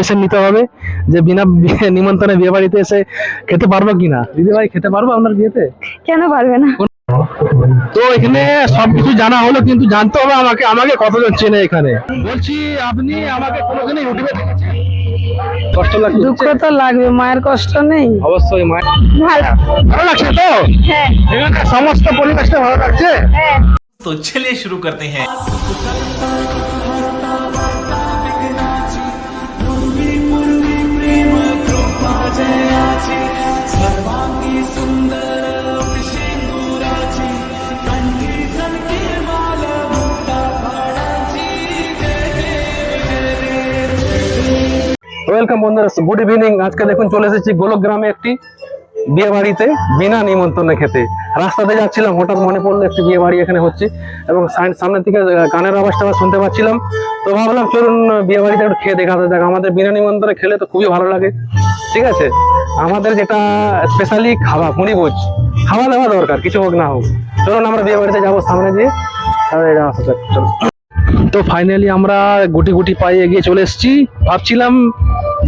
Permission নিতে হবে যে বিনা নিমন্ত্রণে বিয়ে বাড়িতে এসে খেতে পারব কিনা। দিদি ভাই খেতে পারব আপনার বিয়েতে? কেন পারবে না? তো এখানে সবকিছু জানা হলো কিন্তু জানতে হবে আমাকে আমাকে কতজন চেনে এখানে। বলছি আপনি আমাকে কোনোদিনই ইউটিউবে কষ্ট লাগছে? দুঃখ তো লাগবে মায়ের কষ্ট নেই। অবশ্যই মায়ের ভালো। লাগছে তো? হ্যাঁ। সমস্ত পরিবেশটা ভালো লাগছে? তো চলিয়ে শুরু করতে হ্যাঁ ওয়েলকাম বন্ধুরা, গুড ইভিনিং। আজকে দেখুন চলে এসেছি গোলক গ্রামে একটি বিয়ে বাড়িতে বিনা নিমন্ত্রণে খেতে। রাস্তাতে যাচ্ছিলাম, হঠাৎ মনে পড়ল একটি বিয়ে বাড়ি এখানে হচ্ছে এবং সামনের থেকে গানের আওয়াজটা শুনতে পাচ্ছিলাম। তো ভাবলাম চলুন বিয়ে বাড়িতে একটু খেয়ে দেখা যাক। আমাদের বিনা নিমন্ত্রণে খেলে তো খুবই ভালো লাগে। ঠিক আছে? আমাদের যেটা স্পেশালি খাওয়া মুড়িভোজ খাওয়া দাওয়া দরকার, কিছু হোক না হোক। চলুন আমরা বিয়ে বাড়িতে যাব সামনে দিয়ে। চলো তো ফাইনালি আমরা গুটি গুটি পায়ে এগিয়ে চলে এসেছি। ভাবছিলাম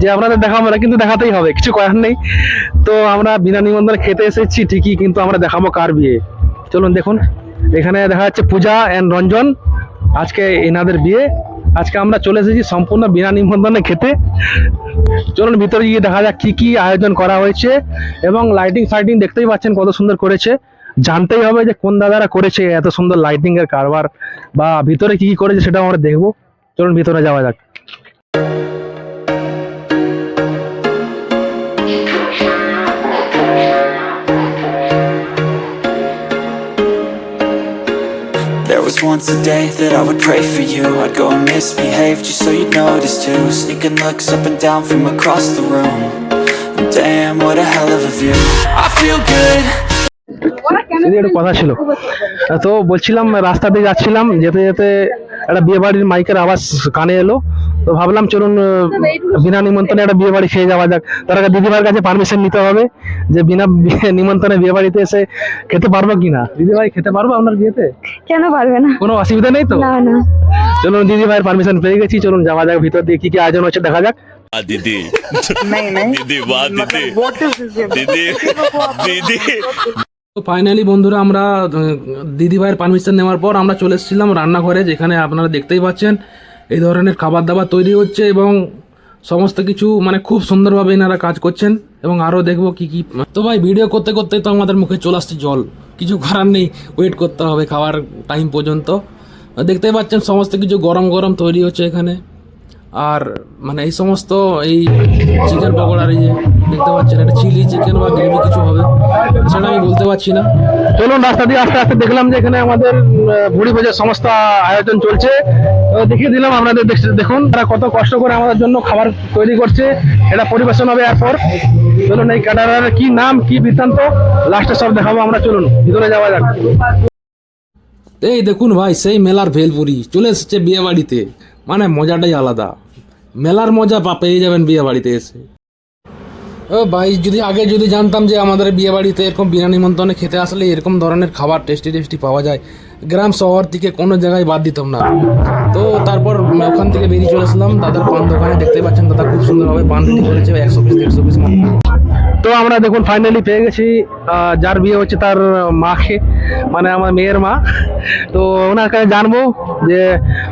যে আপনাদের দেখাবো না, কিন্তু দেখাতেই হবে, কিছু করার নেই। তো আমরা বিনা নিমন্ত্রণে খেতে এসেছি, ঠিকই কিন্তু আমরা দেখাবো কার বিয়ে। চলুন দেখুন, এখানে দেখা যাচ্ছে পূজা অ্যান্ড রঞ্জন, আজকে এনাদের বিয়ে। আজকে আমরা চলে এসেছি সম্পূর্ণ বিনা নিমন্ত্রণে খেতে। চলুন ভিতরে গিয়ে দেখা যাক কি কি আয়োজন করা হয়েছে, এবং লাইটিং ফাইটিং দেখতেই পাচ্ছেন কত সুন্দর করেছে। জানতেই হবে যে কোন দাদারা করেছে এত সুন্দর লাইটিং এর কারবার বা ভিতরে কি কি করেছে সেটা আমরা দেখব চলুন ভিতরে যাওয়া যাক once a day that I would pray for you I'd go and misbehave just so you'd notice too Sneaking looks up and down from across the room And damn, what a hell of a view I feel good যদি একটু কথা ছিল। তো বলছিলাম রাস্তা দিয়ে যাচ্ছিলাম যেতে যেতে একটা বিয়েবাড়ির মাইকের আওয়াজ কানে এলো। তো ভাবলাম চলুন বিনা নিমন্ত্রণে একটা বিয়ে বাড়ি খেয়ে যাওয়া যাক। তার আগে দিদিভাইয়ের কাছে পারমিশন নিতে হবে যে বিনা নিমন্ত্রণে বিয়ে বাড়িতে এসে খেতে পারব কিনা দিদিভাই খেতে পারব আপনার বিয়েতে? কেন পারবে না? কোনো অসুবিধা নেই তো? চলুন না। চলুন দিদিভাইয়ের পারমিশন পেয়ে গেছি চলুন যাওয়া যাক ভিতর দিয়ে কি কি আয়োজন হচ্ছে দেখা যাক। দিদি। দিদি দিদি মানে দিদি। তো ফাইনালি বন্ধুরা আমরা দিদিভাইয়ের পারমিশন নেওয়ার পর আমরা চলে এসেছিলাম রান্নাঘরে, যেখানে আপনারা দেখতেই পাচ্ছেন এই ধরনের খাবার দাবার তৈরি হচ্ছে এবং সমস্ত কিছু মানে খুব সুন্দরভাবে এনারা কাজ করছেন এবং আরও দেখব কি কি। তো ভাই ভিডিও করতে করতে তো আমাদের মুখে চলে আসছে জল। কিছু করার নেই ওয়েট করতে হবে খাওয়ার টাইম পর্যন্ত। দেখতেই পাচ্ছেন সমস্ত কিছু গরম গরম তৈরি হচ্ছে এখানে। আর মানে এই সমস্ত এই চিকেন পকোড়ার এই দেখতে পাচ্ছেন এটা চিলি চিকেন বা গ্রেভি কিছু হবে সেটা আমি বলতে পারছি না। চলুন রাস্তা দিয়ে আস্তে আস্তে দেখলাম যে এখানে আমাদের ভুড়ি ভোজের সমস্ত আয়োজন চলছে। দেখিয়ে দিলাম আপনাদের দেখ- দেখুন তারা কত কষ্ট করে আমাদের জন্য খাবার তৈরি করছে। এটা পরিবেশন হবে এরপর। চলুন এই ক্যাটারার কি নাম কি বৃত্তান্ত? লাস্টে সব দেখাবো আমরা চলুন ভিতরে যাওয়া যাক। এই দেখুন ভাই সেই মেলার ভেলপুরি চলে এসেছে বিয়ে বাড়িতে মানে মজাটাই আলাদা। মেলার মজা পেয়ে যাবেন বিয়ে বাড়িতে এসে। ভাই যদি আগে যদি জানতাম যে আমাদের বিয়ে বাড়িতে এরকম বিনা নিমন্ত্রণে খেতে আসলে এরকম ধরনের খাবার টেস্টি টেস্টি পাওয়া যায় গ্রাম শহর থেকে কোনো জায়গায় বাদ দিতাম না। তো তারপর ওখান থেকে বেরিয়ে চলে আসলাম দাদার পান দোকানে দেখতে পাচ্ছেন দাদা খুব সুন্দরভাবে পান রেডি করেছে একশো পিস দেড়শো পিস তো আমরা দেখুন ফাইনালি পেয়ে গেছি যার বিয়ে হচ্ছে তার মাকে মানে আমার মেয়ের মা। তো ওনার কাছে জানব যে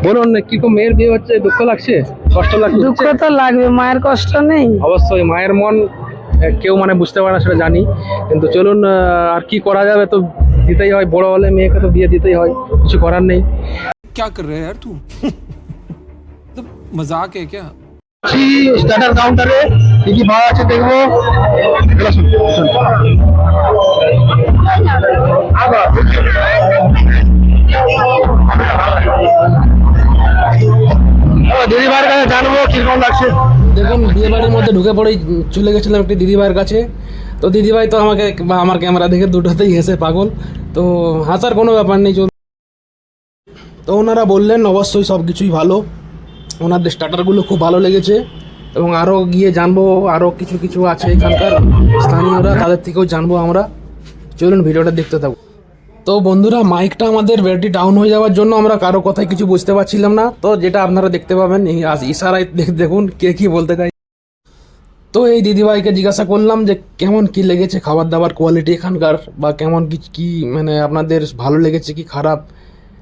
বলুন কীরকম মেয়ের বিয়ে হচ্ছে দুঃখ লাগছে কষ্ট লাগছে? দুঃখ তো লাগবে মায়ের কষ্ট নেই। অবশ্যই মায়ের মন কেউ মানে বুঝতে পারে না সেটা জানি কিন্তু চলুন আহ, আর কি করা যাবে তো দিতেই হয় বড় হলে মেয়েকে তো বিয়ে দিতেই হয় কিছু করার নেই क्या कर रहा है यार तू तो मजाक है क्या স্টার্টার কাউন্টারে কি কি পাওয়া আছে দেখবো এগুলো শুন, শুন। ও, দিদিভাইয়ের কাছে জানবো কিরকম লাগছে দেখুন বিয়ে বাড়ির মধ্যে ঢুকে পড়েই চলে গেছিলাম একটি দিদিভাইয়ের কাছে। তো দিদিভাই তো আমাকে বা আমার ক্যামেরা দেখে দুটোতেই হেসে পাগল। তো হাসার কোনো ব্যাপার নেই চল তো ওনারা বললেন অবশ্যই সব কিছুই ভালো। ওনাদের স্টার্টারগুলো খুব ভালো লেগেছে। এবং আরও গিয়ে জানব আরও কিছু কিছু আছে এখানকার স্থানীয়রা তাদের থেকেও জানব আমরা। চলুন ভিডিওটা দেখতে থাকব তো বন্ধুরা মাইকটা আমাদের ব্যাটারি ডাউন হয়ে যাওয়ার জন্য আমরা কারও কথায় কিছু বুঝতে পারছিলাম না। তো যেটা আপনারা দেখতে পাবেন ইশারায় দেখ- দেখুন কে কি বলতে চাই তো এই দিদিভাইকে জিজ্ঞাসা করলাম যে, কেমন কি লেগেছে খাবার দাবার কোয়ালিটি এখানকার? বা কেমন কি কি মানে আপনাদের ভালো লেগেছে কি খারাপ?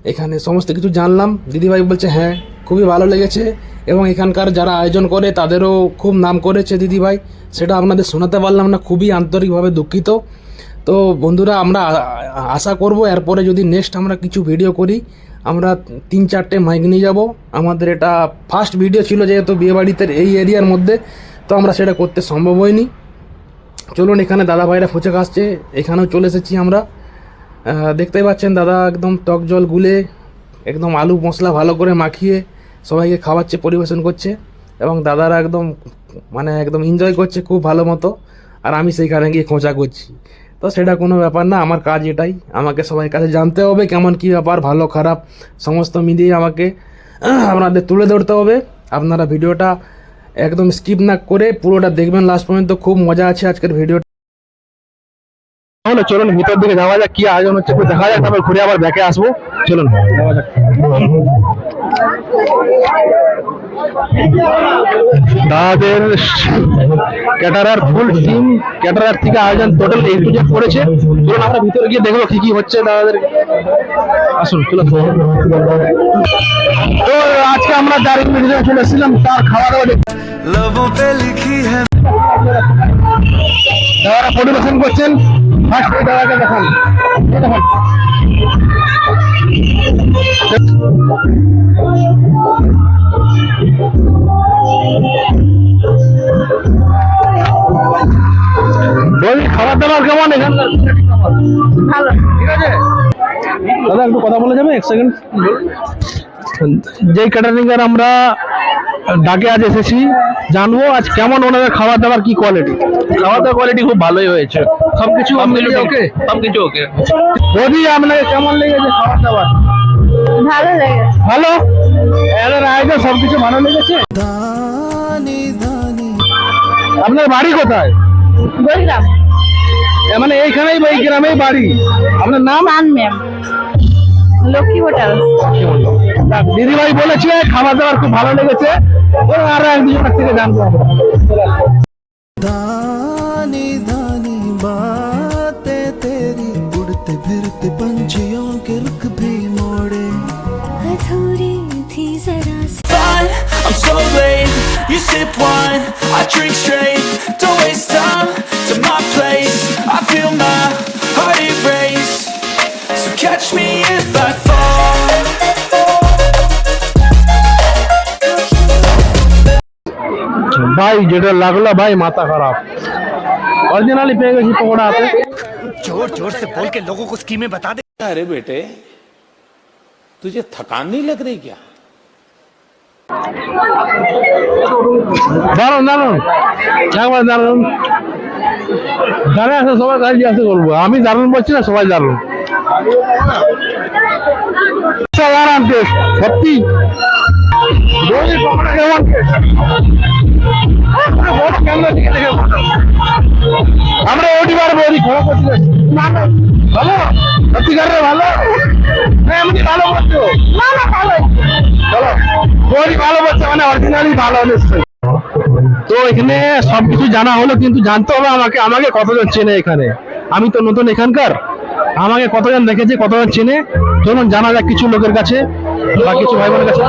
এখানে সমস্ত কিছু জানলাম। দিদিভাই বলছে হ্যাঁ খুবই ভালো লেগেছে। এবং এখানকার যারা আয়োজন করে, তাদেরও খুব নাম করেছে দিদিভাই। সেটা আপনাদের শোনাতে পারলাম না, খুবই আন্তরিকভাবে দুঃখিত। তো বন্ধুরা আমরা আশা করব এরপরে যদি নেক্সট আমরা কিছু ভিডিও করি আমরা তিন চারটে মাইক নিয়ে যাব। আমাদের এটা ফার্স্ট ভিডিও ছিল যেহেতু বিয়েবাড়িতে এই এরিয়ার মধ্যে তো আমরা সেটা করতে সম্ভব হয়নি। চলুন এখানে দাদা ভাইরা ফুচে খাচ্ছে এখানেও চলে এসেছি আমরা। আহ, দেখতেই পাচ্ছেন দাদা একদম টক জল গুলে একদম আলু মশলা ভালো করে মাখিয়ে সবাইকে খাওয়াচ্ছে পরিবেশন করছে এবং দাদারা একদম মানে একদম এনজয় করছে খুব ভালো মতো আর আমি সেইখানে গিয়ে খোঁচা করছি। তো সেটা কোনো ব্যাপার না আমার কাজ এটাই। আমাকে সবাই কাছে জানতে হবে কেমন কী ব্যাপার ভালো খারাপ সমস্ত মিলিয়ে আমাকে আপনাদের তুলে ধরতে হবে। আপনারা ভিডিওটা একদম স্কিপ না করে পুরোটা দেখবেন লাস্ট পর্যন্ত খুব মজা আছে আজকের ভিডিও তাহলে চলুন ভিতর দিকে যাওয়া যাক কি আয়োজন হচ্ছে একটু দেখা যাক তারপর ঘুরে আবার ব্যাকে আসব। চলুন। যাওয়া যাক। তাদের ক্যাটারার ফুল টিম, ক্যাটারার থেকে আয়োজন টোটাল এই টু করেছে। চলুন আমরা ভিতরে গিয়ে দেখব কি কি হচ্ছে তাদের আসুন, চলুন। তো আজকে আমরা দার্জিলিং মিডিয়া চলে এসেছিলাম, তার খাওয়া দাওয়া লিখি হ্যাঁ দাদারা পরিবেশন করছেন ফার্স্ট এই দাদাকে দেখান। দেখান। বলি খাবার দাবার কেমন এখানকার? ভালো। ঠিক আছে? দাদা একটু কথা বলে যাবে? এক সেকেন্ড যেই ক্যাটারিং এর আমরা ডাকে আজ এসেছি জানব আজ কেমন ওনাদের খাবার দাবার কি কোয়ালিটি খাবার দাবার কোয়ালিটি খুব ভালোই হয়েছে। সবকিছু ওকে সবকিছু ওকে বৌদি আপনাকে কেমন লেগেছে খাবার দাবার ভালো লেগেছে। ভালো? এদের আয়োজন সবকিছু ভালো লেগেছে? আপনার বাড়ি কোথায়? বললাম। মানে এইখানেই বা এই গ্রামেই বাড়ি? আপনার নাম? মান ম্যাম। লক্ষ্মী হোটেল। দিদিভাই বলেছে খাবার দাবার খুব ভালো লেগেছে। আরও এক থেকে জানব दानी दानी बातें तेरी उड़ते फिरते पंछियों के रुख भी मोड़े अधूरी थी जरा सी Fine, I'm so late. You sip wine, I drink straight. Don't waste time to my place. I feel my heart erase. So catch me if ভাই যেটা লাগলো ভাই মাথা খারাপ অরিজিনালি পেয়ে গেছি পকোড়া হাতে अरे बेटे तुझे थकान नहीं लग रही क्या দারুন দারুন একবার দারুন আছে, সবাই কাজ করব আমি বলছি না, সবাই সত্যি। আমরা ওটি করছি ভালো সত্যিকারের ভালো। ভালো। না ভালো মানে অরিজিনালি ভালো, নিশ্চয়ই। তো এখানে সবকিছু জানা হলো, কিন্তু জানতে হবে আমাকে আমাকে কতজন চেনে এখানে? আমি তো নতুন এখানকার। আমাকে কতজন দেখেছে, কতজন চেনে? চলুন, জানা যাক কিছু লোকের কাছে বা কিছু ভাই বোনের কাছে।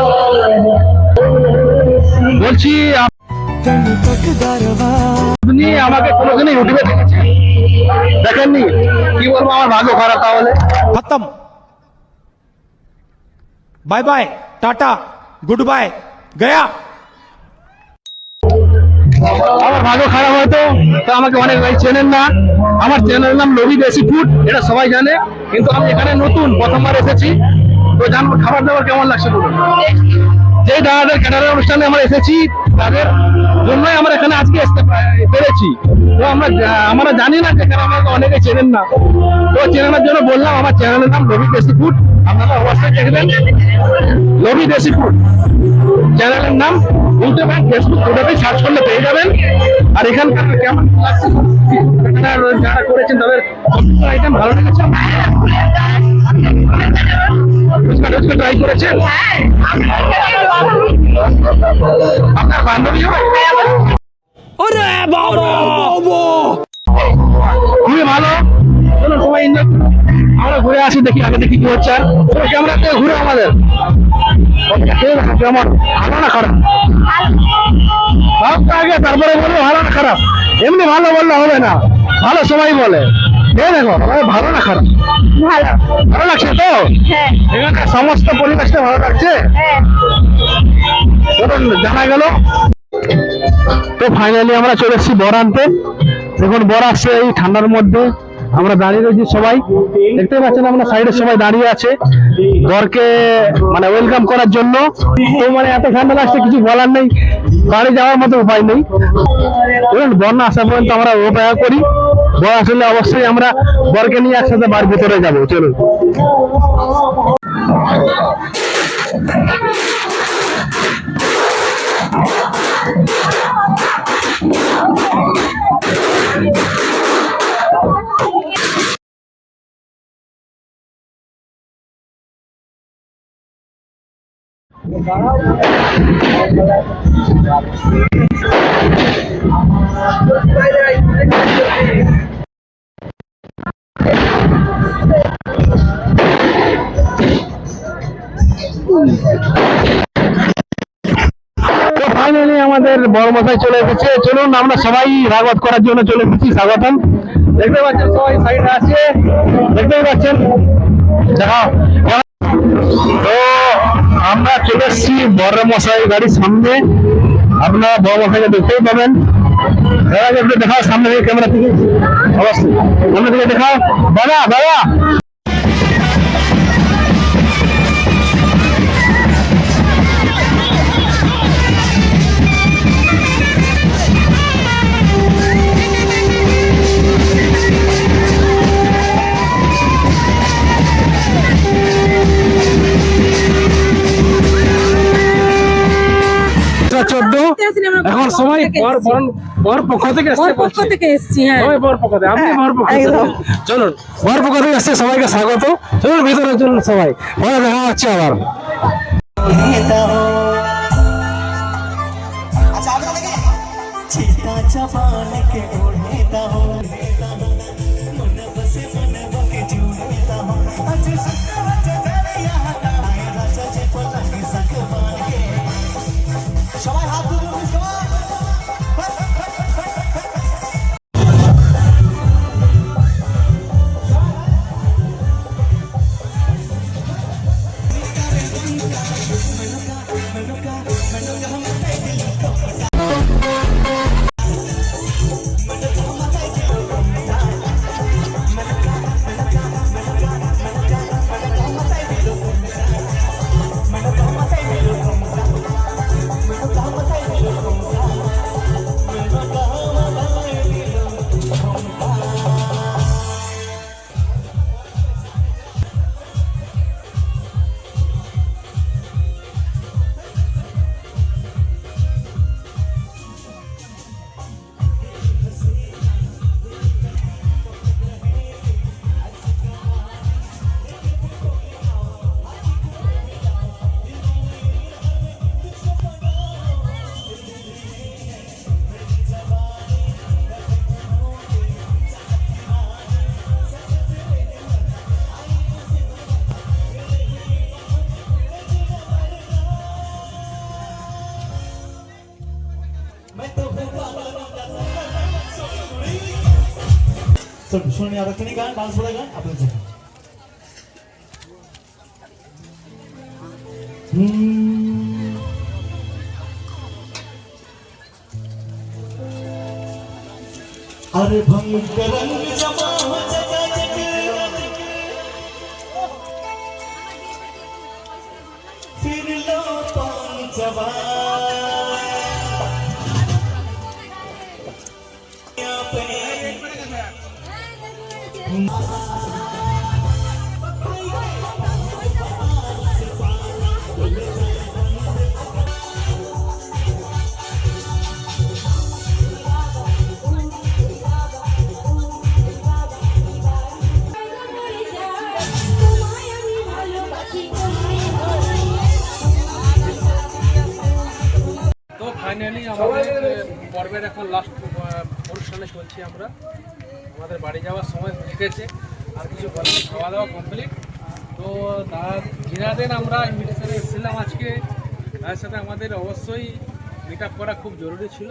বলছি আপনি আমাকে কোনোদিনই ইউটিউবে দেখেছেন দেখেননি? কি বলব, আমার ভাগ্য খারাপ তাহলে। খতম। বাই বাই, টাটা, গুড বাই, গয়া। আমার ভাগ্য খারাপ হয়তো তো? আমাকে অনেক ভাই চেনেন না। আমার চ্যানেলের নাম লবি দেশি ফুড এটা সবাই জানে। কিন্তু আমি এখানে নতুন, প্রথমবার এসেছি। তো জানব খাবার দাবার কেমন লাগছে বলুন। যেই দাদাদের ক্যাটারের অনুষ্ঠানে আমরা এসেছি, তাদের জন্যই আমরা এখানে আজকে আসতে পেরেছি। তো আমরা আমরা জানি না যে এখানে আমাকে অনেকে চেনেন না। তো চেনানোর জন্য বললাম, আমার চ্যানেলের নাম লবি দেশি ফুড আপনারা লবি দেশি ফুড চ্যানেলের নাম ইউটিউব এবং ফেসবুক দুটোতেই সার্চ করলে পেয়ে যাবেন। আর এখানকার কেমন লাগছে? যারা করেছেন তাদের আইটেম ভালো লেগেছে। ট্রাই করেছেন? আপনার বান্ধবী হয় খুবই ভালো। চলো সবাই আমরা ঘুরে আসি দেখি আগে দেখি কি হচ্ছে। আর ক্যামেরা থেকে ঘুরে আমাদের। কেমন ভালো না খারাপ? সবটা আগে তারপরে বলব ভালো না খারাপ। এমনি ভালো বললে হবে না। ভালো সবাই বলে। দেখো ভালো না খারাপ? ভালো। ভালো লাগছে তো? হ্যাঁ। এখানে সমস্ত পরিবেশটা ভালো লাগছে? হ্যাঁ। জানা গেল। তো ফাইনালি আমরা চলে এসেছি বর আনতে দেখুন বর আসছে এই ঠান্ডার মধ্যে আমরা দাঁড়িয়ে রয়েছি সবাই। দেখতে পাচ্ছেন আমরা সাইডে সবাই দাঁড়িয়ে আছে। বরকে মানে ওয়েলকাম করার জন্য। তো মানে এত ঠান্ডা লাগছে কিছু বলার নেই। বাড়ি যাওয়ার মতো উপায় নেই। না আসা পর্যন্ত আমরা অপেক্ষা করি। বর আসলে অবশ্যই আমরা বরকে নিয়ে একসাথে বাড়ির ভিতরে যাব। চলুন। ফাইনালি আমাদের বড় মশাই চলে এসেছে। চলুন, আমরা সবাই স্বাগত করার জন্য চলে এসেছি। স্বাগতম। দেখতে পাচ্ছেন, সবাই সাইডে আছে। দেখতেই পাচ্ছেন। দেখাও তো আমরা চলে এসেছি বড় মশাই গাড়ির সামনে। আপনারা বড় মশাইকে দেখতেই পাবেন। দাদাকে দেখাও সামনে থেকে ক্যামেরা থেকে। অবশ্যই। সামনে থেকে দেখাও। দাদা দাদা। সময় বর পক্ষ থেকে আসছে পক্ষ থেকে এসছি হ্যাঁ। সবাই বর পক্ষ থেকে আপনি বর পক্ষ থেকে। চলুন বর পক্ষ থেকে আসছে সবাইকে স্বাগত। চলুন ভিতরে চলুন সবাই। পরে দেখা হচ্ছে আবার। चल सोनी आता तुम्ही गाणं डान्स बघा आपलं अरे भंग रंग ব্লগের এখন লাস্ট অনুষ্ঠানে চলছি আমরা। আমাদের বাড়ি যাওয়ার সময় হয়ে গেছে আর কিছু বলেন খাওয়া দাওয়া কমপ্লিট তো তার জিনাদের আমরা ইনভিটেশনে এসেছিলাম আজকে, তার সাথে আমাদের অবশ্যই মিট আপ করা খুব জরুরি ছিল।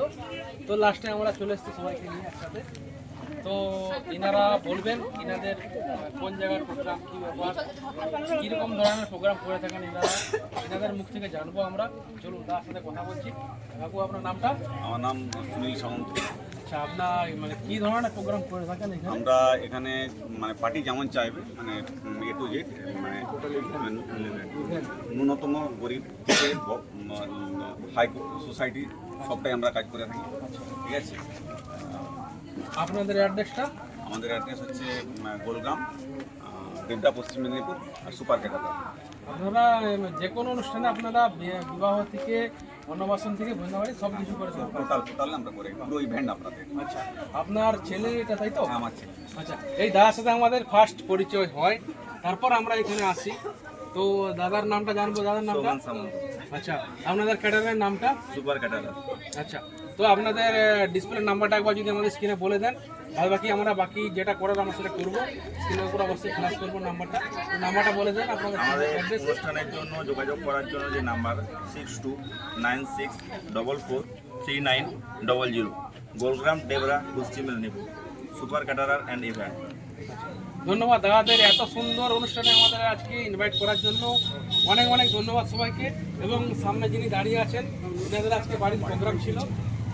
তো লাস্টে আমরা চলে এসেছি সবাইকে নিয়ে একসাথে। তো ইনারা বলবেন ইনাদের আহ, কোন জায়গার প্রোগ্রাম কী ব্যাপার কীরকম ধরনের প্রোগ্রাম করে থাকেন ইনারা ইনাদের মুখ থেকে জানব আমরা। চলুন তার সাথে কথা বলছি। কাকু আপনার নামটা? আমার নাম সুনীল সামন্ত। আচ্ছা আপনার মানে কী ধরনের প্রোগ্রাম করে থাকেন এখানে? আমরা এখানে মানে পার্টি যেমন চাইবে মানে এ টু জেড মানে ন্যূনতম গরিব থেকে হাই সোসাইটি সবটাই আমরা কাজ করে থাকি। ঠিক আছে? আপনাদের অ্যাড্রেসটা? আমাদের অ্যাড্রেস হচ্ছে গোলগ্রাম দেবদা পশ্চিম মেদিনীপুর আর সুপার ক্যাটাগর আপনারা যে কোনো অনুষ্ঠানে আপনারা বিবাহ থেকে অন্নবাসন থেকে বন্যাবাড়ি সব কিছু করে টোটাল টোটাল আমরা করে পুরো ইভেন্ট আপনাদের। আচ্ছা আপনার ছেলে এটা তাই তো? হ্যাঁ, আমার ছেলে। আচ্ছা এই দাদার সাথে আমাদের ফার্স্ট পরিচয় হয়। তারপর আমরা এখানে আসি। তো দাদার নামটা জানব দাদার নামটা? আচ্ছা আপনাদের ক্যাটারের নামটা? সুপার ক্যাটাগর আচ্ছা তো আপনাদের ডিসপ্লে নাম্বারটা একবার যদি আমাদের স্ক্রিনে বলে দেন আর বাকি আমরা বাকি যেটা করার আমরা সেটা করব। স্ক্রিনের উপর অবশ্যই ফ্ল্যাশ করব নাম্বারটা নাম্বারটা বলে দেন আপনাদের অনুষ্ঠানের জন্য যোগাযোগ করার জন্য যে number six two nine six double four three nine double zero Golgram Debra Paschim Medinipur. Super caterer and event ধন্যবাদ দাদাদের এত সুন্দর অনুষ্ঠানে আমাদের আজকে ইনভাইট করার জন্য। অনেক অনেক ধন্যবাদ সবাইকে। এবং সামনে যিনি দাঁড়িয়ে আছেন ইনাদের আজকে বাড়ির প্রোগ্রাম ছিল।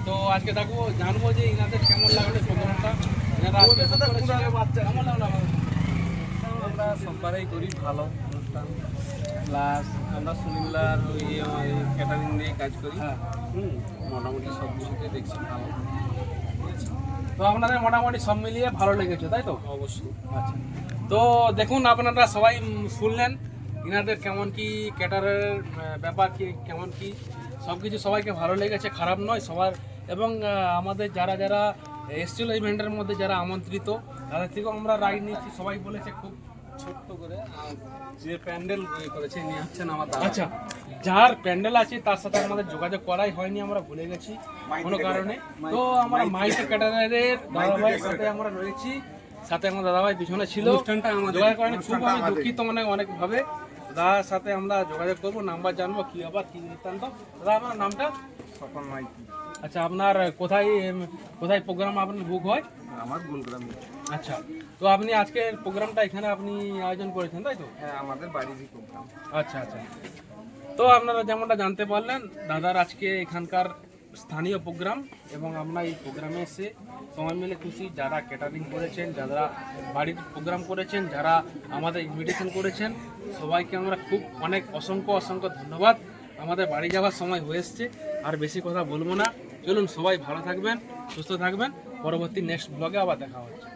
তো আজকে দেখো জানব যে ইনাদের কেমন লাগল প্রোগ্রামটা কেমন লাগল আমরা সববারই করি ভালো অনুষ্ঠান। প্লাস আমরা সুনীলার ইয়ে ক্যাটারিং নিয়ে কাজ করি। হ্যাঁ। হুম মোটামুটি সব কিছুতে দেখছি ভালো। তো আপনাদের মোটামুটি সব মিলিয়ে ভালো লেগেছে তাই তো? অবশ্যই। আচ্ছা। তো দেখুন আপনারা সবাই শুনলেন ইনাদের কেমন কি ক্যাটারের ব্যাপার কি কেমন কি সব কিছু সবাইকে ভালো লেগেছে খারাপ নয় সবার এবং আমাদের যারা যারা এসছিল ইভেন্টের মধ্যে যারা আমন্ত্রিত তাদের থেকেও আমরা রায় নিয়েছি। সবাই বলেছে খুব ছোট্ট করে যে প্যান্ডেল করেছে নিয়ে আসছেন আমার দাদা। আচ্ছা। যার প্যান্ডেল আছে তার সাথে আমাদের যোগাযোগ করাই হয়নি আমরা ভুলে গেছি কোনো কারণে। তো আমরা মাইকে ক্যাটারের দাদাভাইয়ের সাথে আমরা রয়েছি। সাথে আমার দাদাভাই পিছনে ছিল। অনুষ্ঠানটা আমাদের- যোগাযোগ করেনি। খুব আমি দুঃখিত মানে অনেকভাবে। দাদার সাথে আমরা যোগাযোগ করব নাম্বার জানব কী আবার কি বৃত্তান্ত দাদা আমার নামটা? সকল মাইকি আচ্ছা আপনার কোথায় কোথায় প্রোগ্রাম আপনার বুক হয়? আমার গোলগ্রামে। আচ্ছা তো আপনি আজকের প্রোগ্রামটা এখানে আপনি আয়োজন করেছেন তাই তো? হ্যাঁ আমাদের বাড়িরই প্রোগ্রাম আচ্ছা আচ্ছা। তো আপনারা যেমনটা জানতে পারলেন দাদার আজকে এখানকার স্থানীয় প্রোগ্রাম এবং আমরা এই প্রোগ্রামে এসে সবাই মিলে খুশি যারা ক্যাটারিং করেছেন যারা বাড়ির প্রোগ্রাম করেছেন যারা আমাদের ইনভিটেশন করেছেন সবাইকে আমরা খুব অনেক অসংখ্য অসংখ্য ধন্যবাদ। আমাদের বাড়ি যাওয়ার সময় হয়ে এসছে আর বেশি কথা বলব না। চলুন সবাই ভালো থাকবেন সুস্থ থাকবেন। পরবর্তী নেক্সট ব্লগে আবার দেখা হচ্ছে।